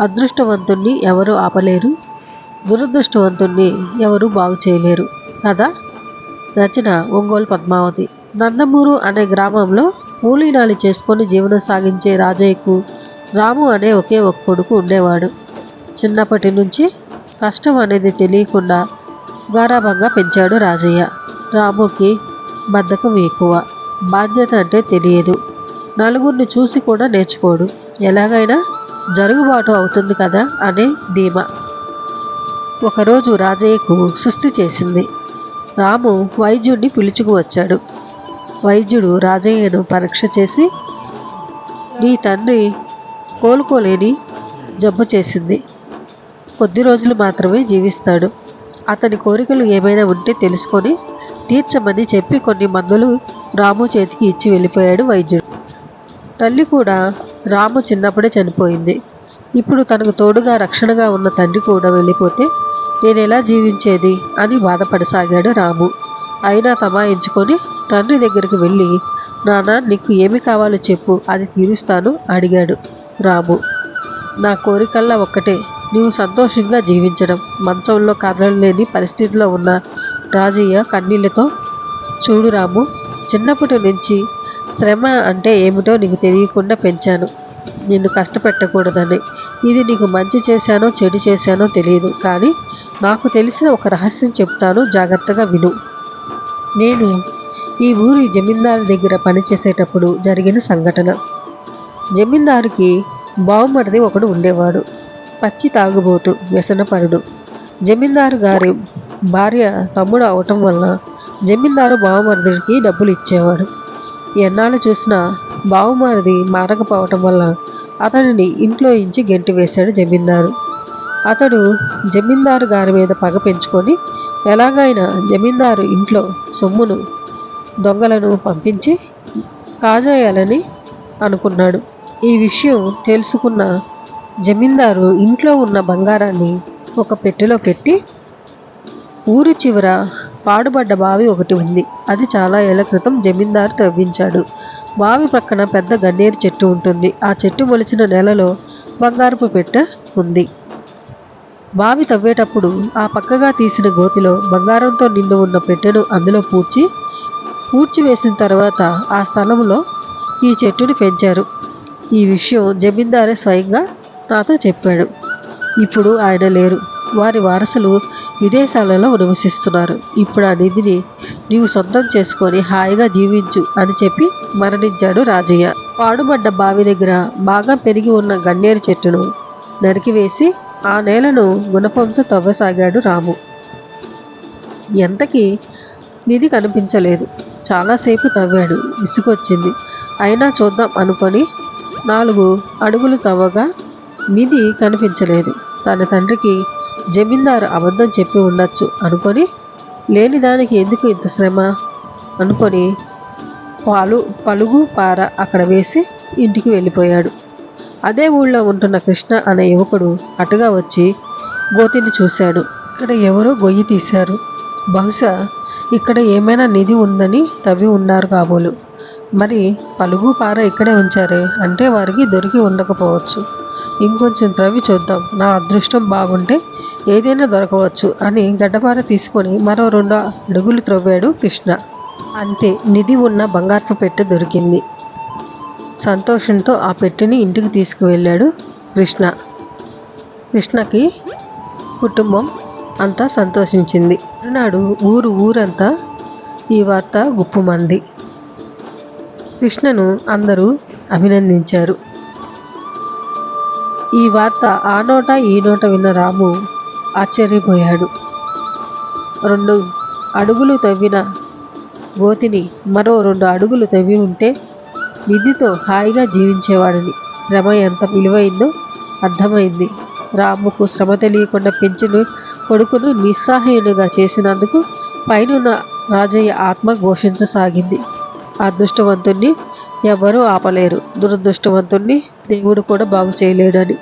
అదృష్టవంతుణ్ణి ఎవరు ఆపలేరు? దురదృష్టవంతుణ్ణి ఎవరు బాగు చేయలేరు? కదా? రచన ఒంగోలు పద్మావతి. నందమూరు అనే గ్రామంలో కూలీనాలి చేసుకొని జీవనం సాగించే రాజయ్యకు రాము అనే ఒకే ఒక కొడుకు ఉండేవాడు. చిన్నప్పటి నుంచి కష్టం అనేది తెలియకుండా గారాభంగా పెంచాడు రాజయ్య. రాముకి బద్ధకం ఎక్కువ. బాధ్యత అంటే తెలియదు. నలుగురిని చూసి కూడా నేర్చుకోడు. ఎలాగైనా జరుగుబాటు అవుతుంది కదా అనే ధీమా. ఒకరోజు రాజయ్యకు సుస్థి చేసింది. రాము వైద్యుడిని పిలుచుకు వచ్చాడు. వైద్యుడు రాజయ్యను పరీక్ష చేసి నీ తండ్రి కోలుకోలేని జబ్బు చేసింది. కొద్ది రోజులు మాత్రమే జీవిస్తాడు. అతని కోరికలు ఏమైనా ఉంటే తెలుసుకొని తీర్చమని చెప్పి కొన్ని మందులు రాము చేతికి ఇచ్చి వెళ్ళిపోయాడు వైద్యుడు. తల్లి కూడా రాము చిన్నప్పుడే చనిపోయింది. ఇప్పుడు తనకు తోడుగా రక్షణగా ఉన్న తండ్రి కూడా వెళ్ళిపోతే నేను ఎలా జీవించేది అని బాధపడసాగాడు రాము. అయినా తమాయించుకొని తండ్రి దగ్గరికి వెళ్ళి నాన్న నీకు ఏమి కావాలో చెప్పు అది తీరుస్తాను అడిగాడు రాము. నా కోరికల్లా ఒక్కటే నీవు సంతోషంగా జీవించడం మంచంలో కదలలేని పరిస్థితిలో ఉన్న రాజయ్య కన్నీళ్ళతో చూడు రాము చిన్నప్పటి నుంచి శ్రమ అంటే ఏమిటో నీకు తెలియకుండా పెంచాను. నిన్ను కష్టపెట్టకూడదని. ఇది నీకు మంచి చేశానో చెడు చేశానో తెలియదు కానీ నాకు తెలిసిన ఒక రహస్యం చెప్తాను. జాగ్రత్తగా విను. నేను ఈ ఊరి జమీందారు దగ్గర పనిచేసేటప్పుడు జరిగిన సంఘటన. జమీందారుకి బావుమరిది ఒకడు ఉండేవాడు. పచ్చి తాగుబోతు వ్యసనపరుడు. జమీందారు గారి భార్య తమ్ముడు అవటం వలన జమీందారు బావమరిదికి డబ్బులు ఇచ్చేవాడు. ఎన్నాళ్ళు చూసినా బావుమారిది మారకపోవటం వల్ల అతనిని ఇంట్లో ఇంచి గెంటి వేశాడు జమీందారు. అతడు జమీందారు గారి మీద పగ పెంచుకొని ఎలాగైనా జమీందారు ఇంట్లో సొమ్మును దొంగలను పంపించి కాజేయాలని అనుకున్నాడు. ఈ విషయం తెలుసుకున్న జమీందారు ఇంట్లో ఉన్న బంగారాన్ని ఒక పెట్టెలో పెట్టి ఊరు చివర పాడుబడ్డ బావి ఒకటి ఉంది. అది చాలా ఏళ్ళ క్రితం జమీందారు తవ్వించాడు. బావి పక్కన పెద్ద గన్నేరు చెట్టు ఉంటుంది. ఆ చెట్టు మొలిచిన నెలలో బంగారపు పెట్టె ఉంది. బావి తవ్వేటప్పుడు ఆ పక్కగా తీసిన గోతిలో బంగారంతో నిండి ఉన్న పెట్టెను అందులో పూడ్చి పూడ్చివేసిన తర్వాత ఆ స్థలంలో ఈ చెట్టుని పెంచారు. ఈ విషయం జమీందారే స్వయంగా నాతో చెప్పాడు. ఇప్పుడు ఆయన లేరు. వారి వారసులు విదేశాలలో నివసిస్తున్నారు. ఇప్పుడు ఆ నిధిని నీవు సొంతం చేసుకొని హాయిగా జీవించు అని చెప్పి మరణించాడు రాజయ్య. పాడుబడ్డ బావి దగ్గర బాగా పెరిగి ఉన్న గన్నేరు చెట్టును నరికివేసి ఆ నేలను గుణపంతో తవ్వసాగాడు రాము. ఎంతకీ నిధి కనిపించలేదు. చాలాసేపు తవ్వాడు. విసుగొచ్చింది. అయినా చూద్దాం అనుకొని నాలుగు అడుగులు తవ్వగా నిధి కనిపించలేదు. తన తండ్రికి జమీందారు అబద్ధం చెప్పి ఉండొచ్చు అనుకొని లేని దానికి ఎందుకు ఇంత శ్రమ? అనుకొని పాలు పలుగు పార అక్కడ వేసి ఇంటికి వెళ్ళిపోయాడు. అదే ఊళ్ళో ఉంటున్న కృష్ణ అనే యువకుడు అటుగా వచ్చి గోతిని చూశాడు. ఇక్కడ ఎవరో గొయ్యి తీశారు. బహుశా ఇక్కడ ఏమైనా నిధి ఉందని తవ్వి ఉన్నారు కాబోలు. మరి పలుగు పార ఇక్కడే ఉంచారే అంటే వారికి దొరికి ఉండకపోవచ్చు. ఇంకొంచెం త్రవ్వి చూద్దాం. నా అదృష్టం బాగుంటే ఏదైనా దొరకవచ్చు అని గడ్డపార తీసుకొని మరో రెండు అడుగులు త్రవ్వాడు కృష్ణ. అంతే నిధి ఉన్న బంగారపు పెట్టె దొరికింది. సంతోషంతో ఆ పెట్టెని ఇంటికి తీసుకువెళ్ళాడు కృష్ణ. కృష్ణకి కుటుంబం అంతా సంతోషించింది. మరునాడు ఊరు ఊరంతా ఈ వార్త గుప్పుమంది. కృష్ణను అందరూ అభినందించారు. ఈ వార్త ఆ నోట ఈ నోట విన్న రాము ఆశ్చర్యపోయాడు. రెండు అడుగులు తవ్విన గోతిని మరో రెండు అడుగులు తవ్వి ఉంటే నిధితో హాయిగా జీవించేవాడని. శ్రమ ఎంత విలువైందో అర్థమైంది. రాముకు శ్రమ తెలియకుండా పెంచిన కొడుకును నిస్సహాయునిగా చేసినందుకు పైనున్న రాజయ్య ఆత్మ ఘోషించసాగింది. అదృష్టవంతుణ్ణి ఎవరూ ఆపలేరు. దురదృష్టవంతుణ్ణి దేవుడు కూడా బాగు చేయలేడని.